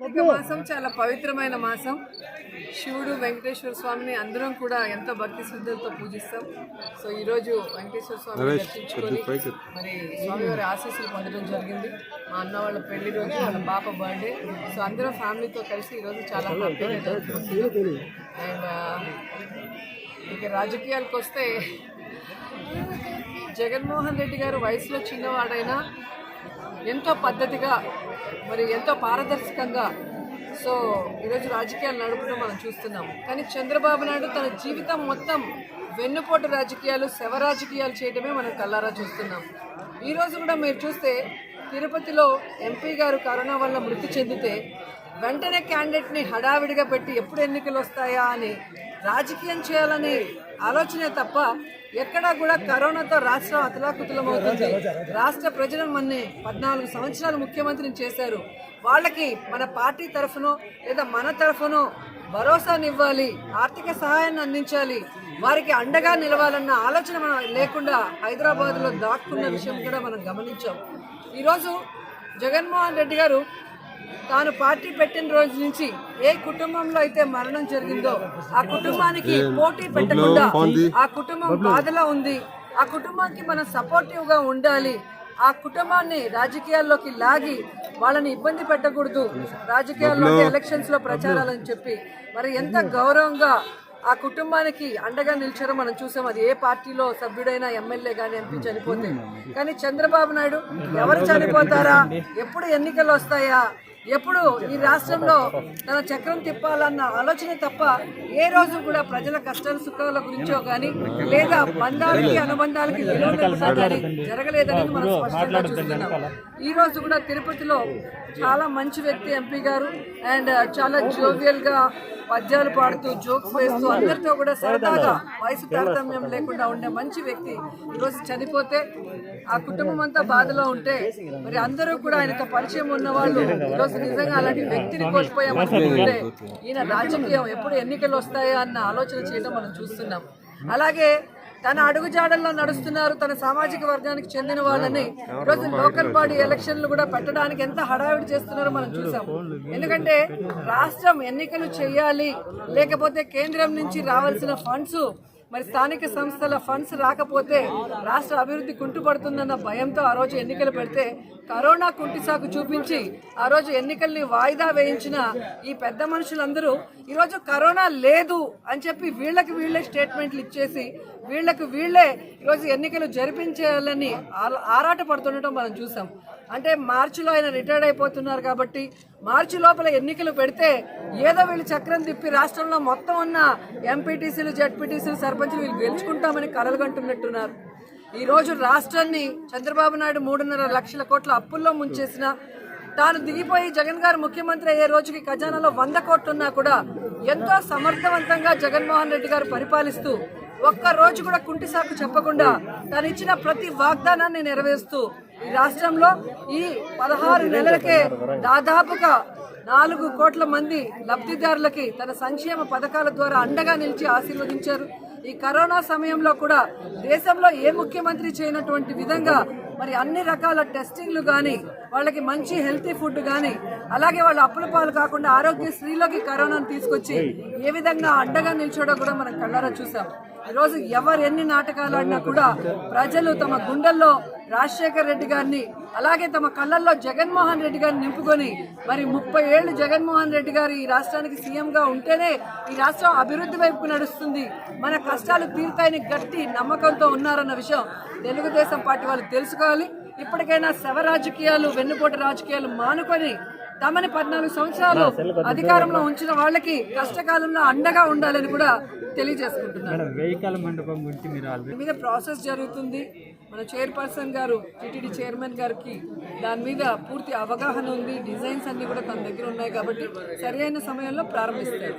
మాసం చాలా పవిత్రమైన మాసం. శివుడు వెంకటేశ్వర స్వామిని అందరం కూడా ఎంతో భక్తి శ్రద్ధలతో పూజిస్తాం. సో ఈ రోజు వెంకటేశ్వర స్వామిని దర్శించుకొని మరి స్వామివారి ఆశీస్సులు పొందడం జరిగింది. మా అన్న వాళ్ళ పెళ్ళి రోజు వాళ్ళ పాప బర్త్డే. సో అందరం ఫ్యామిలీతో కలిసి ఈ రోజు చాలా హ్యాపీగా అండ్ ఇక రాజకీయాలకు వస్తే జగన్మోహన్ రెడ్డి గారు వయసులో చిన్నవాడైనా ఎంతో పద్ధతిగా మరి ఎంతో పారదర్శకంగా సో ఈరోజు రాజకీయాలు నడుపుతూ మనం చూస్తున్నాం. కానీ చంద్రబాబు నాయుడు తన జీవితం మొత్తం వెన్నుపోటు రాజకీయాలు శవ రాజకీయాలు చేయడమే మనం కల్లారా చూస్తున్నాం. ఈరోజు కూడా మీరు చూస్తే తిరుపతిలో ఎంపీ గారు కరోనా వల్ల మృతి చెందితే వెంటనే క్యాండిడేట్ని హడావిడిగా పెట్టి ఎప్పుడు ఎన్నికలు వస్తాయా అని రాజకీయం చేయాలని ఆలోచనే తప్ప ఎక్కడా కూడా కరోనాతో రాష్ట్రం అతలాకుతలమవుతుంది. రాష్ట్ర ప్రజలు మన్ని పద్నాలుగు సంవత్సరాలు ముఖ్యమంత్రిని చేశారు. వాళ్ళకి మన పార్టీ తరఫునో లేదా మన తరఫునో భరోసానివ్వాలి ఆర్థిక సహాయాన్ని అందించాలి వారికి అండగా నిలవాలన్న ఆలోచన మనం లేకుండా హైదరాబాద్లో దాక్కున్న విషయం కూడా మనం గమనించాం. ఈరోజు జగన్మోహన్ రెడ్డి గారు తాను పార్టీ పెట్టిన రోజు నుంచి ఏ కుటుంబంలో అయితే మరణం జరిగిందో ఆ కుటుంబానికి పోటీ పెట్టకుండా ఆ కుటుంబం బాధలో ఉంది. ఆ కుటుంబానికి మనం సపోర్టివ్గా ఉండాలి. ఆ కుటుంబాన్ని రాజకీయాల్లోకి లాగి వాళ్ళని ఇబ్బంది పెట్టకూడదు. రాజకీయాల్లో ఎలక్షన్స్లో ప్రచారాలని చెప్పి. మరి ఎంత గౌరవంగా ఆ కుటుంబానికి అండగా నిలిచారో మనం చూసాం. అది ఏ పార్టీలో సభ్యుడైనా ఎమ్మెల్యే కానీ ఎంపీ చనిపోతే. కానీ చంద్రబాబు నాయుడు ఎవరు చనిపోతారా? ఎప్పుడు ఎన్నికలు వస్తాయా? ఎప్పుడు ఈ రాష్ట్రంలో తన చక్రం తిప్పాలన్న ఆలోచన తప్ప ఏ రోజు కూడా ప్రజల కష్టాల సుఖాల గురించో కానీ లేదా బంధాలకి అనుబంధాలకి విలువ జరగలేదని మనం స్పష్టంగా చూస్తున్నాం. ఈ రోజు కూడా తిరుపతిలో చాలా మంచి వ్యక్తి ఎంపీ గారు అండ్ చాలా జోవియల్గా పద్యాలు పాడుతూ జోక్స్ వేస్తూ అందరితో కూడా సరదాగా వయసు తారతమ్యం లేకుండా ఉండే మంచి వ్యక్తి ఈరోజు చనిపోతే ఆ కుటుంబం అంతా బాధలో ఉంటే మరి అందరూ కూడా ఆయనతో పరిచయం ఉన్న వాళ్ళు ఈరోజు నిజంగా అలాంటి వ్యక్తిని కోల్పోయామనుకుంటే ఈయన రాజకీయం ఎప్పుడు ఎన్నికలు వస్తాయా అన్న ఆలోచన చేయడం మనం చూస్తున్నాం. అలాగే తన అడుగుజాడల్లో నడుస్తున్నారు తన సామాజిక వర్గానికి చెందిన వాళ్ళని ఈరోజు లోకల్ బాడీ ఎలక్షన్లు కూడా పెట్టడానికి ఎంత హడావిడి చేస్తున్నారో మనం చూసాం. ఎందుకంటే రాష్ట్రం ఎన్నికలు చేయాలి లేకపోతే కేంద్రం నుంచి రావాల్సిన ఫండ్స్ మరి స్థానిక సంస్థల ఫండ్స్ రాకపోతే రాష్ట్ర అభివృద్ధి కుంటుపడుతుందన్న భయంతో ఆ రోజు ఎన్నికలు పెడితే కరోనా కుంటిసాకు చూపించి ఆ రోజు ఎన్నికల్ని వాయిదా వేయించిన ఈ పెద్ద మనుషులందరూ ఈరోజు కరోనా లేదు అని చెప్పి వీళ్ళకి వీళ్ళే స్టేట్మెంట్లు ఇచ్చేసి వీళ్ళకు వీళ్ళే ఈరోజు ఎన్నికలు జరిపించాలని ఆరాట పడుతుండటం మనం చూసాం. అంటే మార్చిలో ఆయన రిటైర్డ్ అయిపోతున్నారు కాబట్టి మార్చి లోపల ఎన్నికలు పెడితే ఏదో వీళ్ళు చక్రం తిప్పి రాష్ట్రంలో మొత్తం ఉన్న ఎంపీటీసీలు జడ్పీటీసీలు సర్పంచ్లు వీళ్ళు గెలుచుకుంటామని కలలుగంటున్నట్టున్నారు ఈ రోజు రాష్ట్రాన్ని చంద్రబాబు నాయుడు మూడున్నర లక్షల కోట్ల అప్పుల్లో ముంచేసిన తాను దిగిపోయి జగన్ గారు ముఖ్యమంత్రి అయ్యే రోజుకి ఖజానాలో వంద కోట్లున్నా కూడా ఎంతో సమర్థవంతంగా జగన్మోహన్ రెడ్డి గారు పరిపాలిస్తూ ఒక్క రోజు కూడా కుంటి సాకు చెప్పకుండా తను ఇచ్చిన ప్రతి వాగ్దానాన్ని నెరవేరుస్తూ ఈ రాష్ట్రంలో ఈ పదహారు నెలలకే దాదాపుగా నాలుగు కోట్ల మంది లబ్ధిదారులకి తన సంక్షేమ పథకాల ద్వారా అండగా నిలిచి ఆశీర్వదించారు. ఈ కరోనా సమయంలో కూడా దేశంలో ఏ ముఖ్యమంత్రి చేయనటువంటి విధంగా మరి అన్ని రకాల టెస్టింగ్లు కానీ వాళ్ళకి మంచి హెల్తీ ఫుడ్ కానీ అలాగే వాళ్ళ అప్పుల పాలు కాకుండా ఆరోగ్యశ్రీలోకి కరోనాను తీసుకొచ్చి ఏ విధంగా అండగా నిల్చోడో కూడా మనం కళ్ళారా చూసాం. ఈరోజు ఎవరు ఎన్ని నాటకాలు ఆడినా కూడా ప్రజలు తమ గుండెల్లో రాజశేఖర్ రెడ్డి గారిని అలాగే తమ కళ్ళల్లో జగన్మోహన్ రెడ్డి గారిని నింపుకొని మరి ముప్పై ఏళ్ళు జగన్మోహన్ రెడ్డి గారు ఈ రాష్ట్రానికి సీఎంగా ఉంటేనే ఈ రాష్ట్రం అభివృద్ధి వైపు నడుస్తుంది. మన కష్టాలు తీరుతాయని గట్టి నమ్మకంతో ఉన్నారన్న విషయం తెలుగుదేశం పార్టీ వాళ్ళు తెలుసుకోవాలి. ఇప్పటికైనా శవ రాజకీయాలు వెన్నుపోటు రాజకీయాలు మానుకొని తమని పద్నాలుగు సంవత్సరాలు అధికారంలో ఉంచిన వాళ్ళకి కష్టకాలంలో అండగా ఉండాలని కూడా తెలియజేసుకుంటున్నారు. మీద ప్రాసెస్ జరుగుతుంది. మన చైర్పర్సన్ గారు టీటీడీ చైర్మన్ గారికి దాని మీద పూర్తి అవగాహన ఉంది. డిజైన్స్ అన్ని కూడా తన దగ్గర ఉన్నాయి కాబట్టి సరైన సమయంలో ప్రారంభిస్తారు.